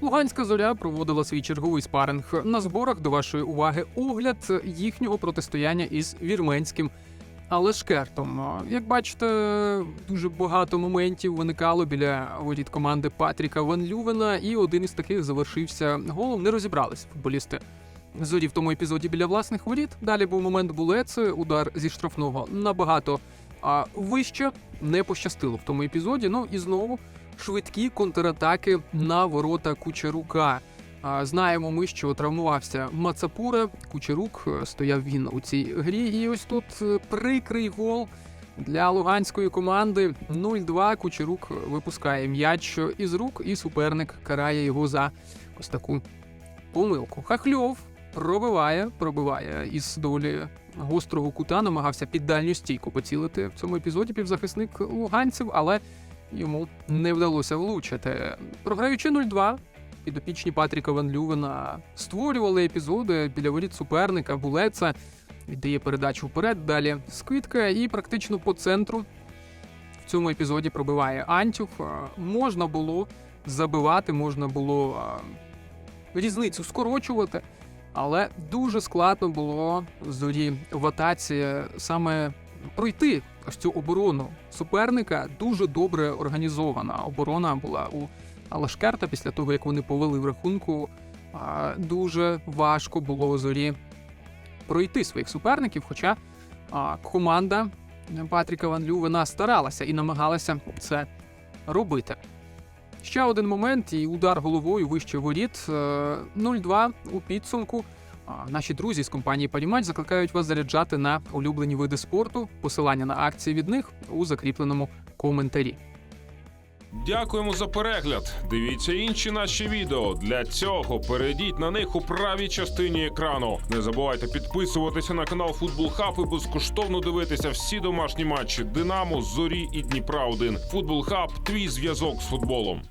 Луганська зоря проводила свій черговий спаринг на зборах до вашої уваги огляд їхнього протистояння із вірменським Алешкертом. Як бачите, дуже багато моментів виникало біля воріт команди Патріка Ван Лювена, і один із таких завершився голом. Не розібралися футболісти. Зорі в тому епізоді біля власних воріт. Далі був момент булеці, удар зі штрафного набагато а, вище. Не пощастило в тому епізоді. Ну і знову швидкі контратаки на ворота Кучерука. Знаємо ми, що травмувався Мацапура. Кучерук е, стояв він у цій грі. І ось тут е, прикрий гол для луганської команди. 0-2. Кучерук випускає м'яч із рук, і суперник карає його за ось таку помилку. Хахльов пробиває, пробиває із доволі гострого кута, намагався під дальню стійку поцілити в цьому епізоді півзахисник луганців, але йому не вдалося влучити. Програючи 0-2, підопічні Патріка Ван Лювена створювали епізоди біля воріт суперника, булеца, віддає передачу вперед, далі скидка і практично по центру в цьому епізоді пробиває Антюх. Е, Можна було забивати, можна було е, різницю скорочувати, але дуже складно було зорі в атаці саме пройти ось цю оборону суперника. Дуже добре організована оборона була у Алашкерта після того, як вони повели в рахунку. Дуже важко було зорі пройти своїх суперників. Хоча команда Патріка Ван Лювена старалася і намагалася це робити. Ще один момент і удар головою вище воріт. Е, 0-2 у підсумку. Наші друзі з компанії Парімач закликають вас заряджати на улюблені види спорту. Посилання на акції від них у закріпленому коментарі. Дякуємо за перегляд. Дивіться інші наші відео. Для цього перейдіть на них у правій частині екрану. Не забувайте підписуватися на канал Футбол Хаб і безкоштовно дивитися всі домашні матчі Динамо, Зорі і Дніпра 1 Футбол Хаб твій зв'язок з футболом.